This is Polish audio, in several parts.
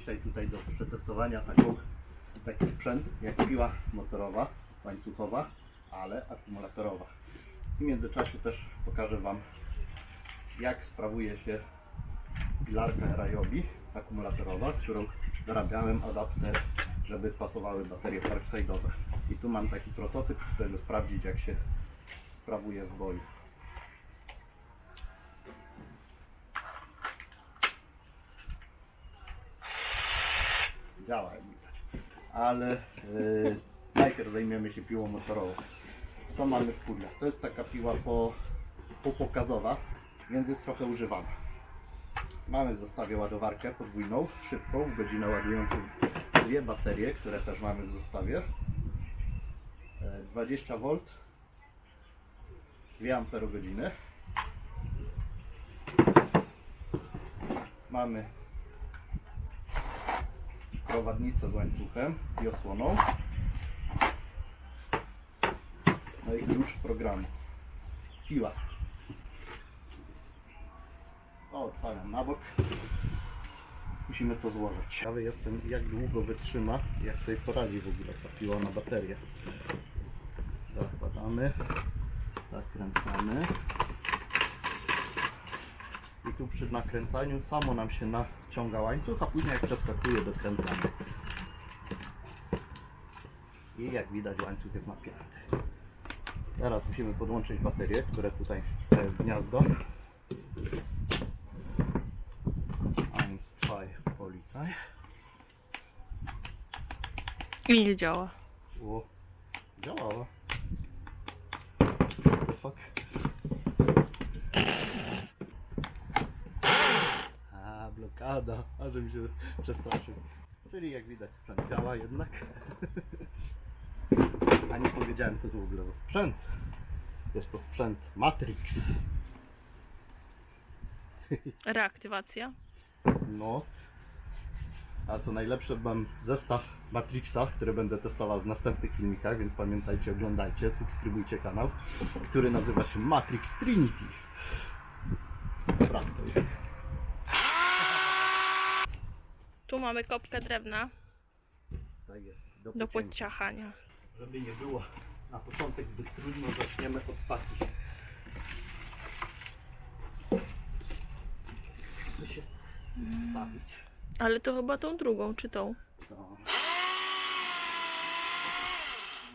dzisiaj tutaj do przetestowania taką, taki sprzęt jak piła motorowa, łańcuchowa, ale akumulatorowa. W międzyczasie też pokażę Wam jak sprawuje się pilarka Ryobi akumulatorowa, którą dorabiałem adapter, żeby pasowały baterie parkside'owe. I tu mam taki prototyp, żeby sprawdzić jak się sprawuje w boju. Działa jak widać. Ale yy, najpierw zajmiemy się piłą motorową. Co mamy w pudle? To jest taka piła po, półpokazowa, więc jest trochę używana. Mamy w zestawie ładowarkę podwójną, szybką, w godzinę ładującą dwie baterie, które też mamy w zestawie. E, 20 V, 2 amperogodziny. Mamy prowadnicę z łańcuchem i osłoną. No i klucz programu. Piła. O, otwieram na bok. Musimy to złożyć. Ciekawy jestem, jak długo wytrzyma, jak sobie poradzi w ogóle ta piła na baterię. Zakładamy, zakręcamy. I tu przy nakręcaniu samo nam się naciąga łańcuch, a później jak przeskakuje dokręcamy. I jak widać łańcuch jest napięty. Teraz musimy podłączyć baterie, które tutaj mają gniazdo. Eins, zwei, Polizei. I nie działa. O, działała. What the fuck? A, blokada. A, że mi się przestraszył. Czyli jak widać sprzęt działa jednak. A nie powiedziałem co to w ogóle za sprzęt. Jest to sprzęt Matrix. Reaktywacja. No. A co najlepsze, mam zestaw Matrixa, który będę testował w następnych filmikach, więc pamiętajcie, oglądajcie, subskrybujcie kanał, który nazywa się Matrix Trinity. Dobra, to jest. Tu mamy kopkę drewna Tak jest. do pocięcia. podciachania. Żeby nie było na początek zbyt trudno, zaczniemy od takich. Się stawić. Ale to chyba tą drugą, czy tą? To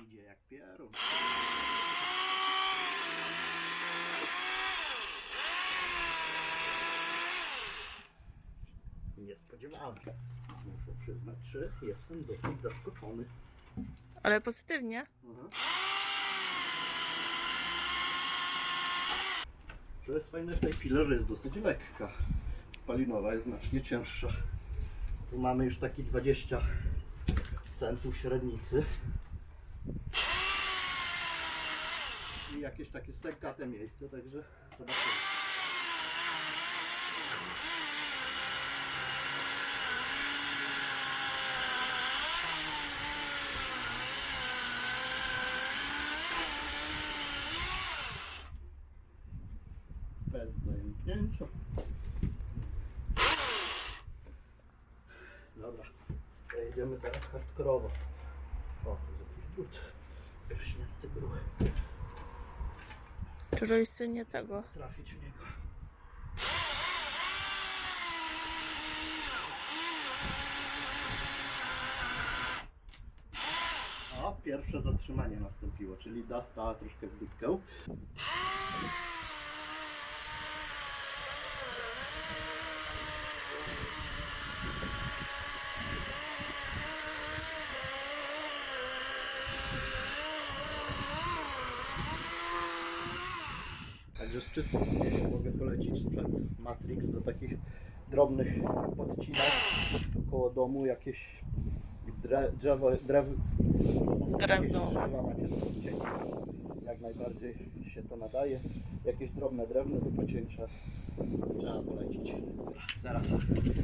idzie jak pierun. Nie spodziewałem się. Muszę przyznać, że jestem dosyć zaskoczony. Ale pozytywnie. Mhm. Co jest fajne w tej filerze jest dosyć lekka. Spalinowa jest znacznie cięższa. Tu mamy już taki 20 centów średnicy. I jakieś takie stękate miejsce, także zobaczymy. Bez zajęcia. Dobra, jedziemy teraz hardkorowo. O, jakiś drut. Pierśnięty gruchy. Czy rodzice nie tego? Trafić w niego. O, pierwsze zatrzymanie nastąpiło, czyli da stała troszkę w dupkę. Także z sumieniem mogę polecić sprzęt Matrix do takich drobnych podcinek koło domu, jakieś dre, drzewo, drew, Drewno. drzewa macie do podcięcia. Jak najbardziej się to nadaje. Jakieś drobne drewno do pocięcia trzeba polecić. Zaraz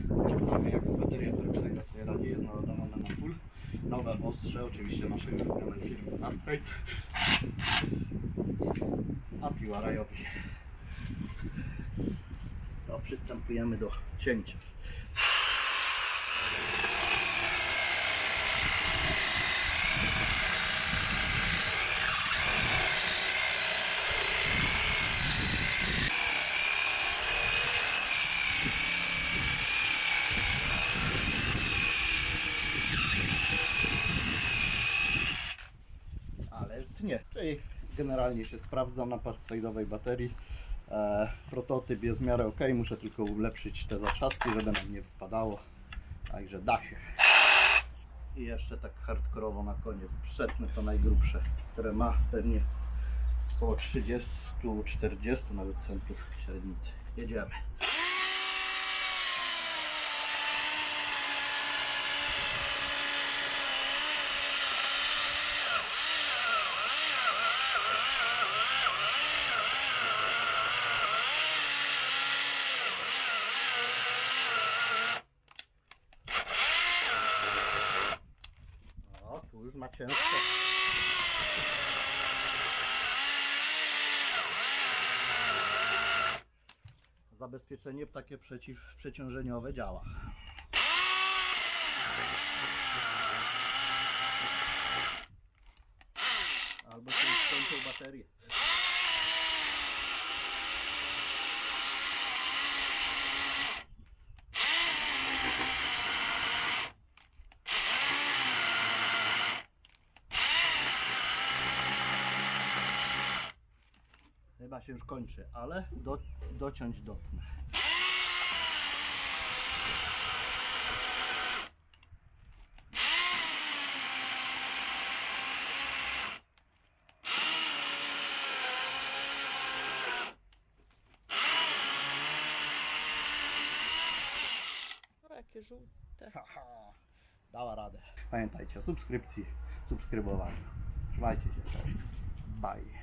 zobaczymy jak bateria Torxide sobie radzi. Naładowana na full. Nowe ostrze, oczywiście naszej ulubionej firmy Darkside. A piła rajowi. To przystępujemy do cięcia. tnie. Czyli generalnie się sprawdza na partyjdowej baterii. E, prototyp jest w miarę ok, muszę tylko ulepszyć te zatrzaski, żeby nam nie wypadało. Także da się. I jeszcze tak hardkorowo na koniec przetnę to najgrubsze, które ma pewnie około 30-40 nawet centów średnicy. Jedziemy. O, tu już ma ciężko. Zabezpieczenie takie przeciwprzeciążeniowe działa. Albo się skończą baterie. Chyba się już kończy, ale do, dociąć dotnę. Jakie żółte. Haha, dała radę. Pamiętajcie o subskrypcji, subskrybowaniu. Trzymajcie się. Bye.